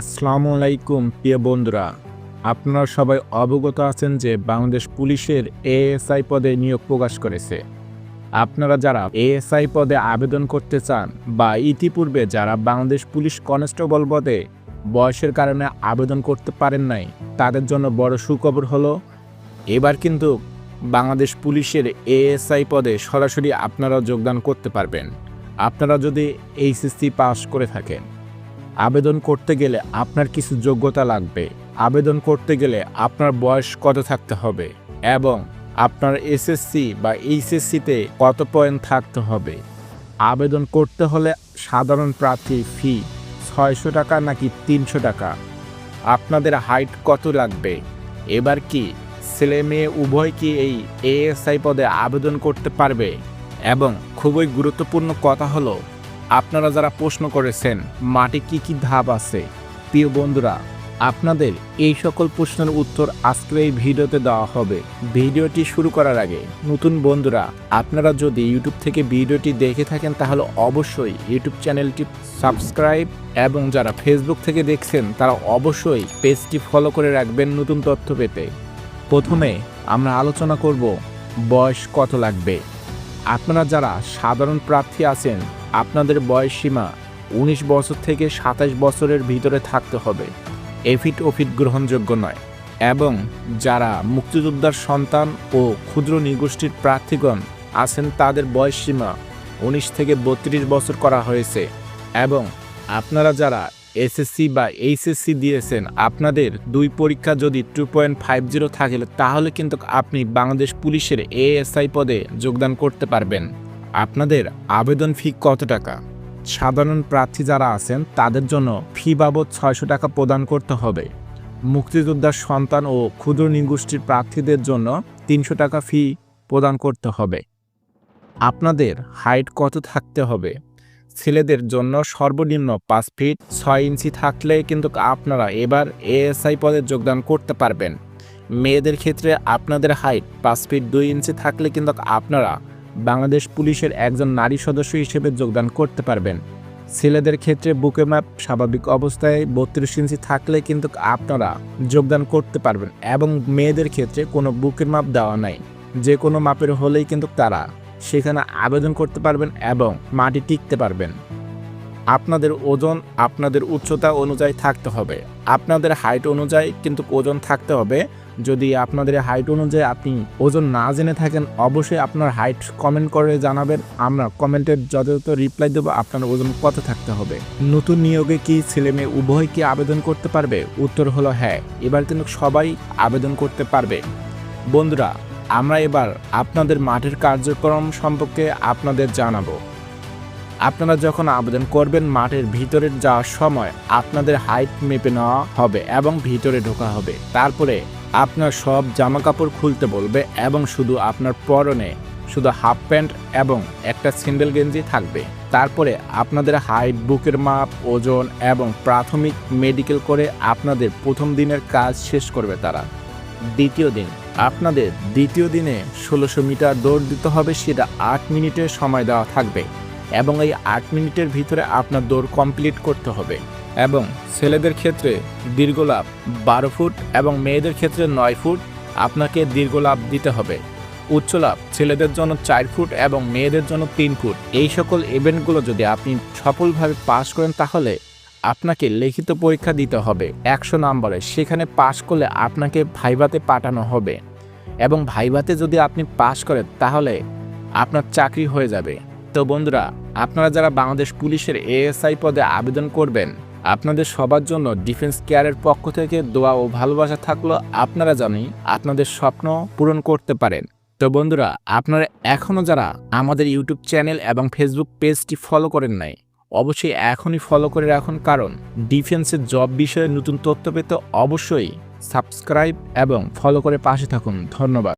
আসসালামু আলাইকুম, প্রিয় বন্ধুরা। আপনারা সবাই অবগত আছেন যে বাংলাদেশ পুলিশের এএসআই পদে নিয়োগ প্রকাশ করেছে। আপনারা যারা এএসআই পদে আবেদন করতে চান বা ইতিপূর্বে যারা বাংলাদেশ পুলিশ কনস্টেবল পদে বয়সের কারণে আবেদন করতে পারেন নাই, তাদের জন্য বড় সুখবর হলো, এবার কিন্তু বাংলাদেশ পুলিশের এএসআই পদে সরাসরি আপনারা যোগদান করতে পারবেন। আপনারা যদি এইচএসসি পাস করে থাকেন আবেদন করতে গেলে আপনার কিছু যোগ্যতা লাগবে। আবেদন করতে গেলে আপনার বয়স কত থাকতে হবে এবং আপনার এসএসসি বা এইচএসসিতে কত পয়েন্ট থাকতে হবে। আবেদন করতে হলে সাধারণ প্রার্থী ফি ছয়শো টাকা নাকি তিনশো টাকা? আপনাদের হাইট কত লাগবে? এবার কি ছেলে মেয়ে উভয় কি এই এএসআই পদে আবেদন করতে পারবে? এবং খুবই গুরুত্বপূর্ণ কথা হলো আপনারা যারা প্রশ্ন করেছেন, মাঠে কি কি ধাপ আছে? প্রিয় বন্ধুরা, আপনাদের এই সকল প্রশ্নের উত্তর আজকের এই ভিডিওতে দেওয়া হবে। ভিডিওটি শুরু করার আগে, নতুন বন্ধুরা, আপনারা যদি ইউটিউব থেকে ভিডিওটি দেখে থাকেন, তাহলে অবশ্যই ইউটিউব চ্যানেলটি সাবস্ক্রাইব এবং যারা ফেসবুক থেকে দেখছেন, তারা অবশ্যই পেজটি ফলো করে রাখবেন নতুন তথ্য পেতে। প্রথমে আমরা আলোচনা করব, বয়স কত লাগবে? আপনারা যারা সাধারণ প্রার্থী আছেন আপনাদের বয়স সীমা উনিশ বছর থেকে সাতাশ বছরের ভিতরে থাকতে হবে। এফিট ওফিট গ্রহণযোগ্য নয়। এবং যারা মুক্তিযোদ্ধার সন্তান ও ক্ষুদ্র নিগোষ্ঠীর প্রার্থীগণ আছেন, তাদের বয়স সীমা উনিশ থেকে বত্রিশ বছর করা হয়েছে। এবং আপনারা যারা এসএসসি বা এইচএসসি দিয়েছেন, আপনাদের দুই পরীক্ষা যদি টু পয়েন্ট ফাইভ জিরো থাকে, তাহলে কিন্তু আপনি বাংলাদেশ পুলিশের এএসআই পদে যোগদান করতে পারবেন। আপনাদের আবেদন ফি কত টাকা? সাধারণ প্রার্থী যারা আছেন, তাদের জন্য ফি বাবদ ছয়শো টাকা প্রদান করতে হবে। মুক্তিযোদ্ধার সন্তান ও ক্ষুদ্র নিগোষ্ঠীর প্রার্থীদের জন্য তিনশো টাকা ফি প্রদান করতে হবে। আপনাদের হাইট কত থাকতে হবে? ছেলেদের জন্য সর্বনিম্ন পাঁচ ফিট ছয় ইঞ্চি থাকলে কিন্তু আপনারা এবার এএসআই পদে যোগদান করতে পারবেন। মেয়েদের ক্ষেত্রে আপনাদের হাইট পাঁচ ফিট দুই ইঞ্চি থাকলে কিন্তু আপনারা বাংলাদেশ পুলিশের একজন নারী সদস্য হিসেবে যোগদান করতে পারবেন। ছেলেদের ক্ষেত্রে বুকে ম্যাপ স্বাভাবিক অবস্থায় বত্রিশ ইঞ্চি থাকলে কিন্তু আপনারা যোগদান করতে পারবেন এবং মেয়েদের ক্ষেত্রে কোনো বুকের মাপ দেওয়া নাই। যে কোনো মাপের হলেই কিন্তু তারা সেখানে আবেদন করতে পারবেন এবং মাটি টিকতে পারবেন। আপনাদের ওজন, আপনাদের উচ্চতা অনুযায়ী থাকতে হবে। আপনাদের হাইট অনুযায়ী কিন্তু ওজন থাকতে হবে। যদি আপনাদের হাইট অনুযায়ী আপনি ওজন না জেনে থাকেন, অবশ্যই আপনার হাইট কমেন্ট করে জানাবেন। আমরা কমেন্টের যথাযথ রিপ্লাই দেবো, আপনার ওজন কত থাকতে হবে। নতুন নিয়োগে কি ছেলে মেয়ে উভয় কি আবেদন করতে পারবে? উত্তর হলো হ্যাঁ এবার কিন্তু সবাই আবেদন করতে পারবে। বন্ধুরা, আমরা এবার আপনাদের মাঠের কার্যক্রম সম্পর্কে আপনাদের জানাব। আপনারা যখন আবেদন করবেন, মাঠের ভিতরে যাওয়ার সময় আপনাদের হাইট মেপে নেওয়া হবে এবং ভিতরে ঢোকা হবে। তারপরে আপনার সব জামা কাপড় খুলতে বলবে এবং শুধু আপনার পরনে শুধু হাফ প্যান্ট এবং একটা সিঙ্গেল গেঞ্জি থাকবে। তারপরে আপনাদের হাইট, বুকের মাপ, ওজন এবং প্রাথমিক মেডিকেল করে আপনাদের প্রথম দিনের কাজ শেষ করবে তারা। দ্বিতীয় দিন, আপনাদের দ্বিতীয় দিনে ষোলোশো মিটার দৌড় দিতে হবে, সেটা আট মিনিটের সময় দেওয়া থাকবে। এবং এই আট মিনিটের ভিতরে আপনার দৌড় কমপ্লিট করতে হবে এবং ছেলেদের ক্ষেত্রে দীর্ঘলাভ বারো ফুট এবং মেয়েদের ক্ষেত্রে নয় ফুট আপনাকে দীর্ঘলাভ দিতে হবে। উচ্চলাভ ছেলেদের জন্য চার ফুট এবং মেয়েদের জন্য তিন ফুট। এই সকল ইভেন্টগুলো যদি আপনি সফলভাবে পাশ করেন তাহলে আপনাকে লিখিত পরীক্ষা দিতে হবে একশো নম্বরে। সেখানে পাশ করলে আপনাকে ভাইভাতে পাঠানো হবে এবং ভাইভাতে যদি আপনি পাশ করেন তাহলে আপনার চাকরি হয়ে যাবে। তো বন্ধুরা, আপনারা যারা বাংলাদেশ পুলিশের এএসআই পদে আবেদন করবেন, আপনাদের সবার জন্য ডিফেন্স কেয়ারের পক্ষ থেকে দোয়া ও ভালোবাসা থাকল আপনারা জানি আপনাদের স্বপ্ন পূরণ করতে পারেন। তো বন্ধুরা, আপনারা এখনও যারা আমাদের ইউটিউব চ্যানেল এবং ফেসবুক পেজটি ফলো করেন নাই, অবশ্যই এখনই ফলো করে রাখুন কারণ ডিফেন্সের জব বিষয়ে নতুন তথ্য পেতে অবশ্যই সাবস্ক্রাইব এবং ফলো করে পাশে থাকুন। ধন্যবাদ।